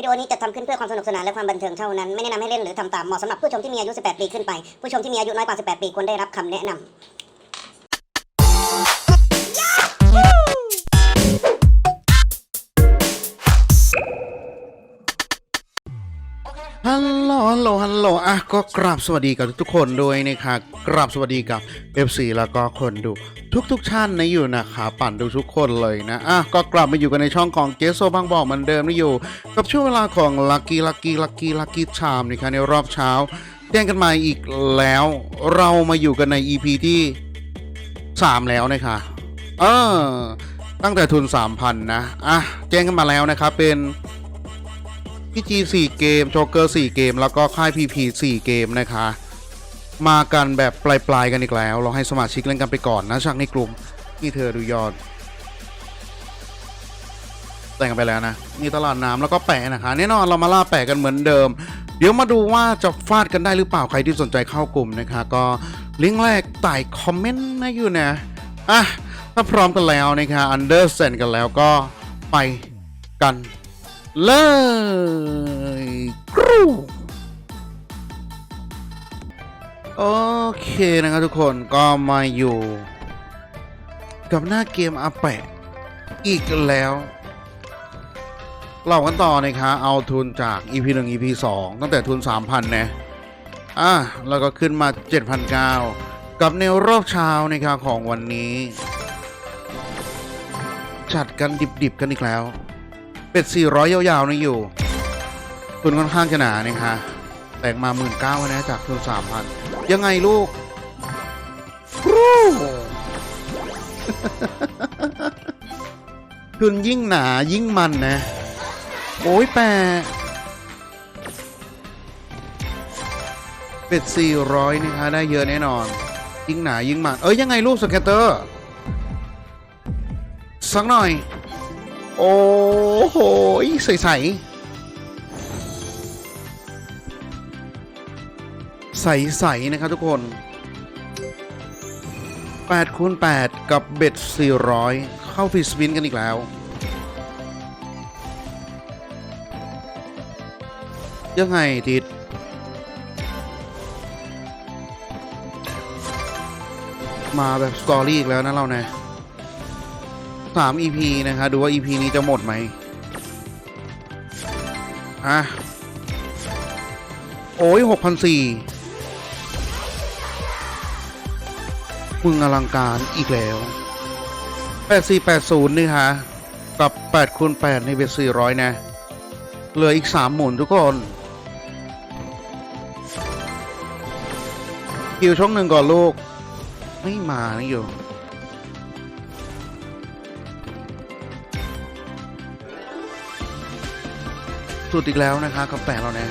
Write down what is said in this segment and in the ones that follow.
วิดีโอนี้จะทำขึ้นเพื่อความสนุกสนานและความบันเทิงเท่านั้น ไม่แนะนำให้เล่นหรือทำตาม เหมาะสำหรับผู้ชมที่มีอายุ 18 ปีขึ้นไป ผู้ชมที่มีอายุน้อยกว่า 18 ปีควรได้รับคำแนะนำ ฮัลโหล ฮัลโหล ฮัลโหล อะ ก็กราบสวัสดีกับทุกๆคนด้วยนะคะกราบสวัสดีกับ FC แล้วก็คนดู ทุกๆท่านนะอยู่นะคะปั่นดูทุกคนเลยนะ อะ ก็กลับมาอยู่กันในช่องของเกสโซบางบอกเหมือนเดิมนะอยู่ กับช่วงเวลาของ Lucky Lucky Lucky Lucky Charm นะคะในรอบเช้าแจ้งกันมาอีกแล้ว เรามาอยู่กันใน EP ที่ 3 แล้วนะคะเออตั้งแต่ทุน 3,000 นะ อะแจ้งกันมาแล้วนะครับเป็น พีจี4เกมโจเกอร์4เกม แล้วก็ค่าย PP 4เกมนะคะ มากันแบบปลายๆกันอีกแล้ว เราให้สมาชิกเล่นกันไปก่อนนะช่างในกลุ่มนี่เธอดูยอด แต่งกันไปแล้วนะมีตลาดน้ำแล้วก็แปะนะคะแน่นอนเรามาล่าแปะกันเหมือนเดิม เดี๋ยวมาดูว่าจะฟาดกันได้หรือเปล่าใครที่สนใจเข้ากลุ่มนะคะ ก็ลิงก์แรกใต้คอมเมนต์นะอยู่นะอะถ้าพร้อมกันแล้วนะคะอันเดอร์เซนกันแล้วก็ไปกัน เลยกรูโอเคนะครับทุกคนก็มาอยู่ กับหน้าเกมอาแปะ อีกแล้วเรากันต่อนะคะเอาทุนจาก EP 1 EP 2 ตั้งแต่ทุน 3,000นะอะแล้วก็ขึ้นมา 7,900 กับในรอบเช้านะคะของวันนี้ จัดกันดิบๆกันอีกแล้ว เป็ด 400 ยาวๆนะอยู่ ทุนค่อนข้างจะหนานะคะแตกมา 1 9ื่นเก้านะจากทุน3,000ยังไงลูกรูทุนยิ่งหนายิ่งมันนะ โอ้ยแปะเป็ด 400 นะคะ ได้เยอะแน่นอน ยิ่งหนายิ่งมัน เอ้ย ยังไงลูกสเก็ตเตอร์ สักหน่อย โอ้โหใสใสใสใสๆนะครับทุกคน8คูณ8กับเบ็ด400 เข้าฟรีสปินกันอีกแล้ว ยังไงทิดมาแบบสตอรี่อีกแล้วนะเราเนี่ย สาม EP นะคะดูว่า EP นี้จะหมดไหมอะ โอ้ยหกพันสี่มึงอลังการอีกแล้วแปดสี่แปดศูนย์นี่ค่ะกับแปดคูณแปดในเป็นสี่ร้อยนะ เหลืออีกสามหมุนทุกคนคิวช่องหนึ่งก่อนลูก ไม่มานี่อยู่ สุดอีกแล้วนะคะกับแปดเราเนี่ย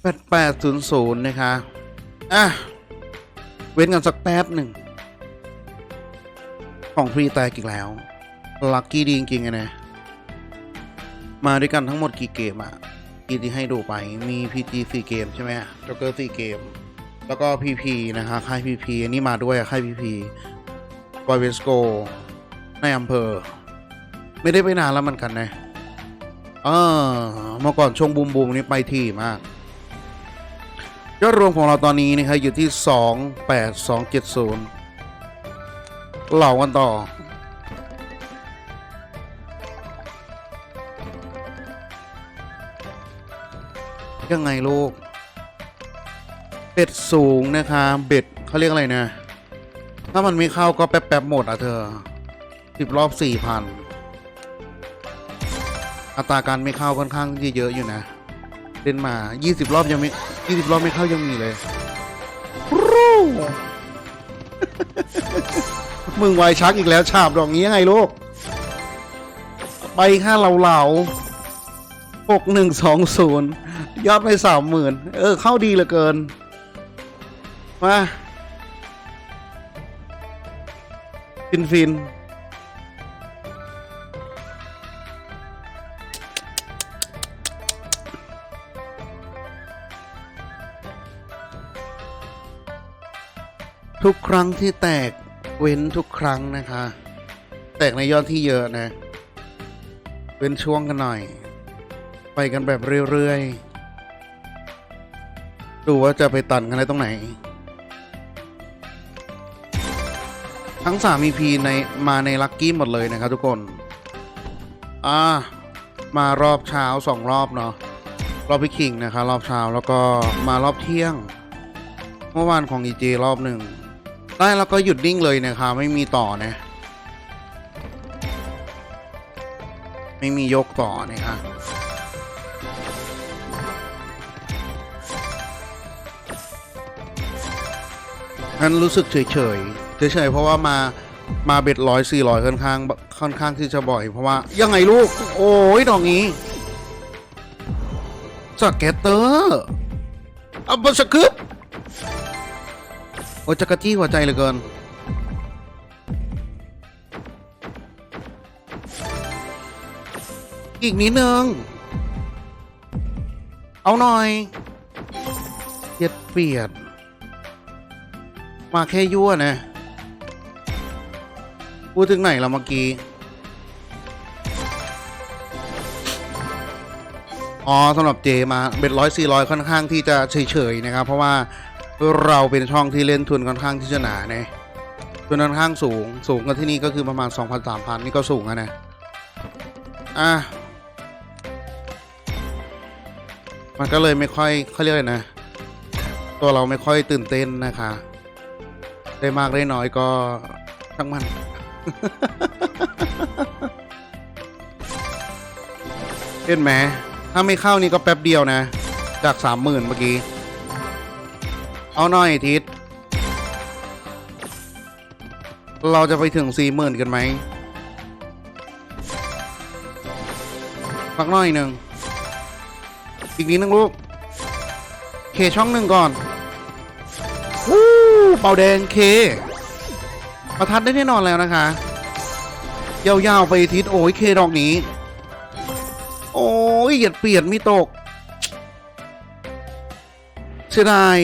แปดแปดศูนย์ศูนย์นะคะ อะ เว้นกันสักแป๊บหนึ่ง ของฟรีแตกอีกแล้ว ลัคกี้ดีจริงๆอะนะมาด้วยกันทั้งหมดกี่เกมอะกีที่ให้ดูไปมี PG 4เกมใช่ไหมจ็อกเกอร์4เกม แล้วก็ PP นะคะค่าย PP อันนี้มาด้วยค่าย PP บอยเวสโกในอำเภอ ไม่ได้ไปนานแล้วมันกันนะเออเมื่อก่อนช่วงบูมบูมนี่ไปที่มากยอดรวมของเราตอนนี้นะครับอยู่ที่ 28270เหล่ากันต่อ ยังไงลูก เบ็ดสูงนะคะเบ็ดเขาเรียกอะไรนะ ถ้ามันไม่เข้าก็แป๊บๆหมดอะเธอสิบรอบสี่พัน อัตราการไม่เข้าค่อนข้างที่เยอะอยู่นะเล่นมา 20 รอบยังไม่ 20 รอบไม่เข้ายังมีเลยรูมึงไวชักอีกแล้ว ฉาบดอกนี้ยังไงลูก ไปค่าเหลาเหลาหกหนึ่งสองศูนย์ยอดไปสามหมื่นเออ เข้าดีเหลือเกิน มา ฟินฟิน ทุกครั้งที่แตกเว้นทุกครั้งนะคะ แตกในยอดที่เยอะนะเป็นช่วงกันหน่อย ไปกันแบบเรื่อยๆ ดูว่าจะไปตันกันได้ตรงไหน ทั้ง3 EP ในมาในลัคกี้หมดเลยนะครับทุกคน อ่ามารอบเช้าสองรอบเนาะรอบพี่คิงนะคะรอบเช้าแล้วก็มารอบเที่ยง เมื่อวานของ EJ รอบหนึ่ง ได้แล้วก็หยุดนิ่งเลยนะคะไม่มีต่อนะ ไม่มียกต่อนะคะนั้นรู้สึกเฉยเฉยๆเฉยๆเพราะว่ามามาเบ็ดร้อยสี่ร้อยค่อนข้างค่อนข้างที่จะบ่อย เพราะว่ายังไงลูก โอ้ยดอกนี้สเก็ตเตอร์อับบสกึบ โอ้จักระจี้หัวใจเหลือเกิน อีกนิดนึง เอาหน่อยเย็ดเปียด มาแค่ยั่วนะพูดถึงไหนเราเมื่อกี้ อ๋อสำหรับเจมาเบ็ดร้อยสี่ร้อยค่อนข้างที่จะเฉยๆนะครับ เพราะว่า เราเป็นช่องที่เล่นทุนค่อนข้างที่จะหนาเนี่ยทุนค่อนข้างสูง สูงกันที่นี่ก็คือประมาณ 2,000-3,000 นี่ก็สูงอะนะ อะ มันก็เลยไม่ค่อยเขาเรียกอะไรนะ ตัวเราไม่ค่อยตื่นเต้นนะคะ ได้มากได้น้อยก็ทั้งมัน เห็นไหมถ้าไม่เข้านี่ก็แป๊บเดียวนะ จากสามหมื่นเมื่อกี้ เอาหน่อยทิศเราจะไปถึงสี่หมื่นกันไหมพักหน่อยหนึ่ง อีกนิดนึงลูก เคช่องหนึ่งก่อนวู้เป่าแดงเค ประทัดได้แน่นอนแล้วนะคะ ยาวๆไปทิศโอ้ยเคดอกนี้ โอ้ยเหยียดเปียดไม่ตกเสียดาย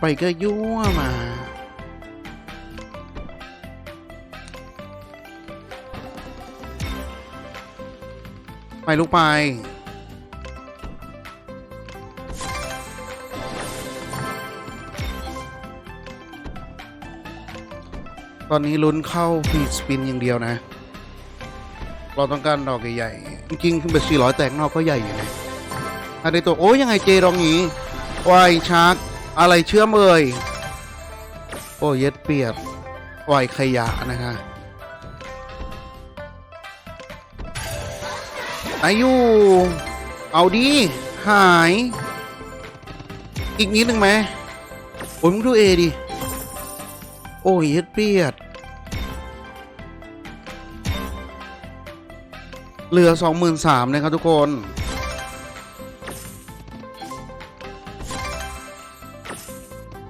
ไปก็ยั่วมา ไปลูกไป ตอนนี้ลุ้นเข้าฟีดสปินอย่างเดียวนะ เราต้องการดอกใหญ่ๆ จริงๆขึ้นไป400 แตกนอกก็ใหญ่อยู่นะถ้าได้ตัว โอ้ยยังไงเจรองนี้วายชาร์ก อะไรเชื่อมเอ่ยโอ้เย็ดเปียดวายขยะนะคะอายุเอาดี หาย อีกนิดหนึ่งไหมโอ้ยมึงดูเอดิ โอ้ยเฮ็ดเปียด เหลือสองหมื่นสามนะครับทุกคน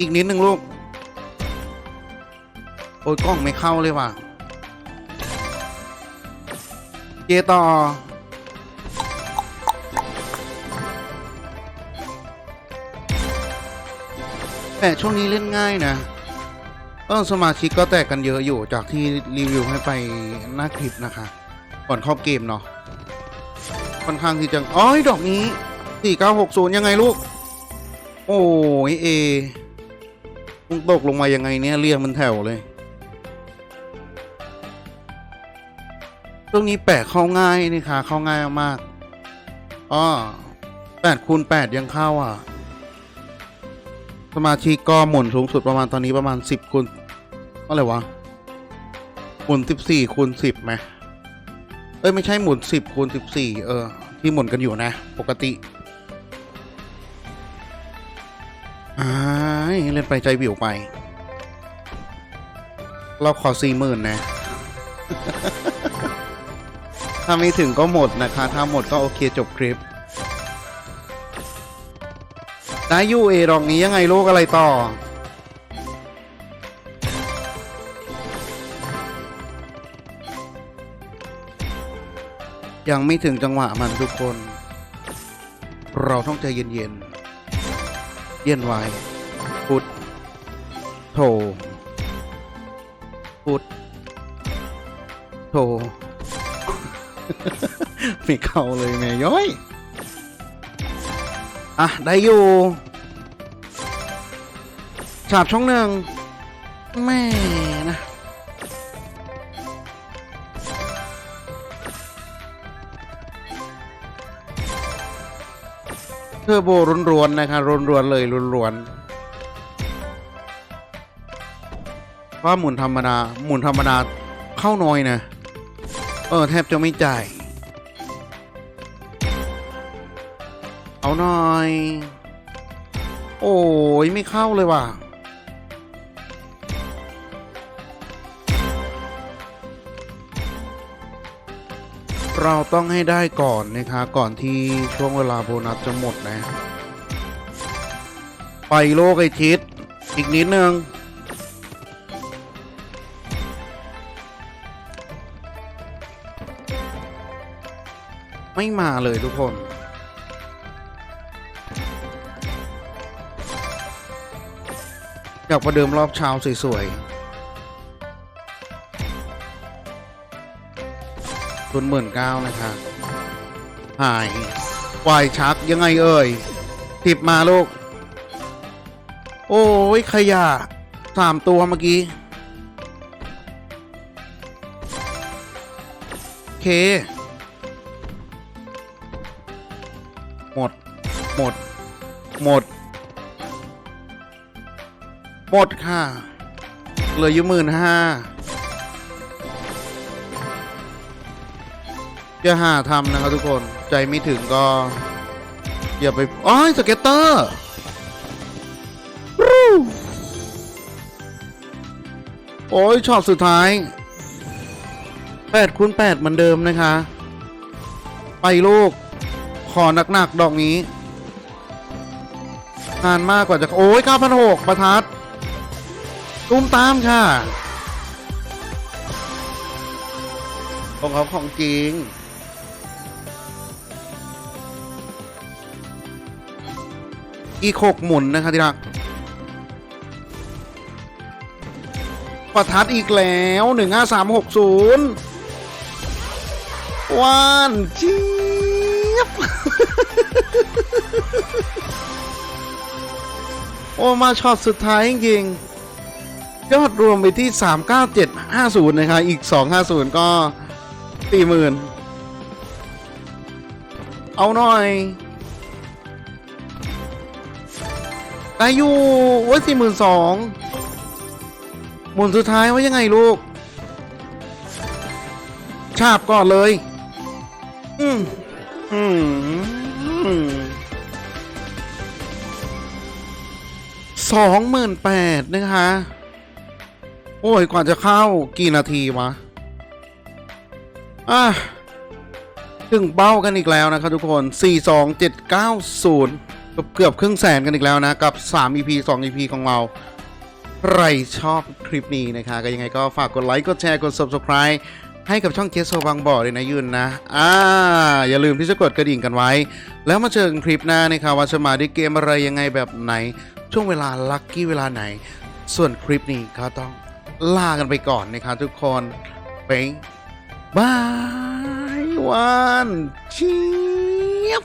อีกนิดหนึ่งลูก โอ้ยกล้องไม่เข้าเลยว่ะเจต่อ แต่ช่วงนี้เล่นง่ายนะเออสมาชิกก็แตกกันเยอะอยู่จากที่รีวิวให้ไปหน้าคลิปนะคะ ก่อนเข้าเกมเนาะค่อนข้างที่จะอ๋อยดอกนี้ 4960 ยังไงลูก โอ้ยเอ มึงตกลงมายังไงเนี่ยเรียงมันแถวเลยช่วงนี้แปะเข้าง่ายนี่ค่ะเข้าง่ายมากอ๋อ8คูณ8ยังเข้าอะ สมาชิกก็หมุนสูงสุดประมาณตอนนี้ประมาณ10คูณอะไรวะ หมุน14คูณ10ไหมเอ้ย ไม่ใช่หมุน10คูณ14เออ ที่หมุนกันอยู่นะ ปกติอ้า เล่นไปใจวิวไป เราขอ40,000นนะ ถ้าไม่ถึงก็หมดนะคะ ถ้าหมดก็โอเคจบคลิป ได้ยูเอรองนี้ยังไงลูกอะไรต่อ ยังไม่ถึงจังหวะมันทุกคน เราต้องใจเย็นๆ เย็นไว้ โถพุดโถไม่เข้าเลยแม่ย้อย อะ ได้อยู่ ฉาบช่องหนึ่งแม่นะ เทอร์โบร้วนๆนะคะร้วนๆเลยร้วนๆ ว่าหมุนธรรมดา หมุนธรรมดาเข้าน้อยนะ เออ แทบจะไม่จ่าย เอาหน่อย โอ้ยไม่เข้าเลยว่ะ เราต้องให้ได้ก่อนนะคะก่อนที่ช่วงเวลาโบนัสจะหมดนะ ไปโลกไอทิศอีกนิดนึง ไม่มาเลยทุกคน อยากประเดิมรอบเช้าสวยๆทุนหมื่นเก้านะคะหายวายชักยังไงเอ่ยติบมาลูก โอ้ยขยะสามตัวเมื่อกี้เค หมด หมดค่ะ เหลืออยู่หมื่นห้าอย่าหาทำนะครับทุกคน ใจไม่ถึงก็ อย่าไปอ้อยสเก็ตเตอร์โอ้ยช็อตสุดท้าย8คูณ8เหมือนเดิมนะคะ ไปลูก ขอหนัก ๆ ดอกนี้ นานมากกว่าจะโอ้ย9,600ประทัดตุ้มตามค่ะของเขาของจริงอีกหกหมุนนะคะที่รักประทัดอีกแล้วหนึ่งห้าสามหกศูนย์วานจี๊บ โอ้มาช็อตสุดท้ายจริงยอดรวมไปที่ 39750 นะคะอีก 250 ก็ 40,000 เอาหน่อยได้อยู่โอ้ย42,000หมุนสุดท้ายว่ายังไงลูกฉาบก่อนเลย อืม อืม สองหมื่นแปดนะคะ โอ้ย กว่าจะเข้ากี่นาทีวะ อะ ถึงเป้ากันอีกแล้วนะครับทุกคน 4 2 7 9 0 เกือบครึ่งแสนกันอีกแล้วนะ กับ 3 EP 2 EP ของเรา ใครชอบคลิปนี้นะคะ ก็ยังไงก็ฝากกดไลค์ กดแชร์ กด Subscribe ให้กับช่องเกสโซบางบ่อเลยนะยืนนะ อ่า อย่าลืมที่จะกดกระดิ่งกันไว้ แล้วมาเจอกันคลิปหน้านะคะว่าจะมาด้วยเกมอะไรยังไงแบบไหน ช่วงเวลาลัคกี้เวลาไหน ส่วนคลิปนี้ก็ต้องลากันไปก่อนนะครับทุกคนไปบายวันเชียบ